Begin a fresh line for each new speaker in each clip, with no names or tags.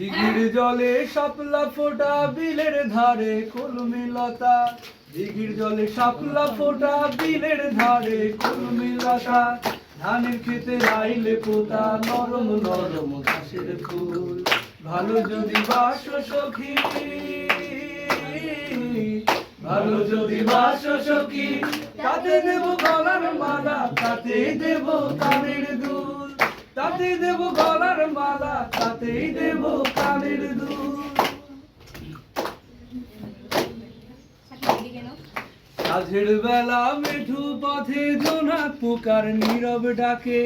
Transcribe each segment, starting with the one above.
দিঘির জলে শাপলা ফোটা, বিলের ধারে কলমি লতা দিঘির জলে শাপলা ফোটা, বিলের ধারে কলমি লতা ধানের খেতে রাইলে পোতা নরম নরম ঘাসের ফুল। ভালো যদি বাস সখী, ভালো যদি বাস সখী, তাতে দেব গলার মালা, তাতে দেব কানের দুল। তাতে দেব গলার মালা তাতেই দেব কানের দুল সাঝের বেলা মেঠু পথে জোনাক পুকার নীরব ডাকে।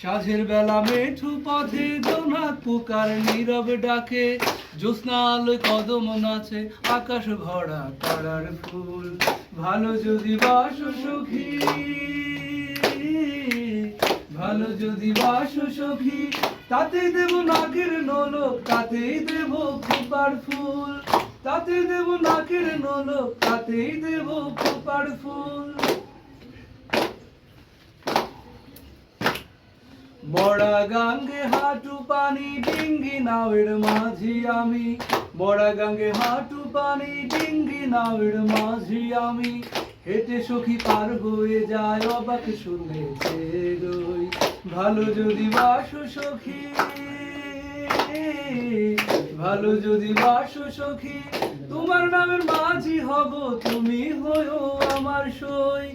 সাঝের বেলা মেঠু পথে জোনাক পুকার নীরব ডাকে। জ্যোৎস্না আলোয় কদম নাচে আকাশ ভরা তারার ফুল। ভালো যদি বাস সখী। ভালো যদি বাস সখী, তাতে দেব নাকের নলক তাতেই দেব খোপার ফুল। তাতে দেব নাকের নলক তাতেই দেব খোপার ফুল। বড়া গাঙ্গে হাঁটু পানি ডিঙ্গি নাওয়ের মাঝি আমি। বড়া গাঙ্গে হাঁটু পানি ডিঙ্গি নাওয়ের মাঝি আমি। হেঁটে সখী পার হয়ে যায়, অবাক রই। ভালো যদি বাসো সখী, ভালো যদি বাসো সখী, তোমার নামের মাঝি হব তুমি হয়ো আমার সই।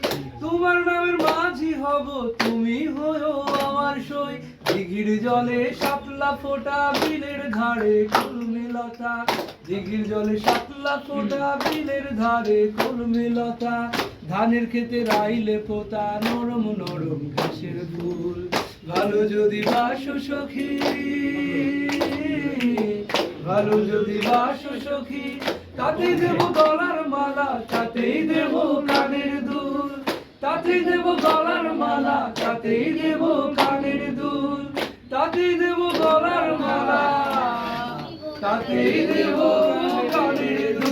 তোমার নামের মাঝি হব তুমি হয়ো আমার সই। দিঘির জলে শাপলা ফোটা বিলের ঘাড়ে লতা দিঘির জলে শাপলা ফোটা, বিলের ধারে কলমি লতা ধানের খেতে রাইলে পোতা নরম নরম ঘাসের ফুল। ভালো যদি বাসো সখী, ভালো যদি বাসো সখী তাতে দেব গলার মালা, তাতেই দেব কানের দুল। তাতেই দেব গলার মালা, তাতেই দেব কানের তাতে দেব কানের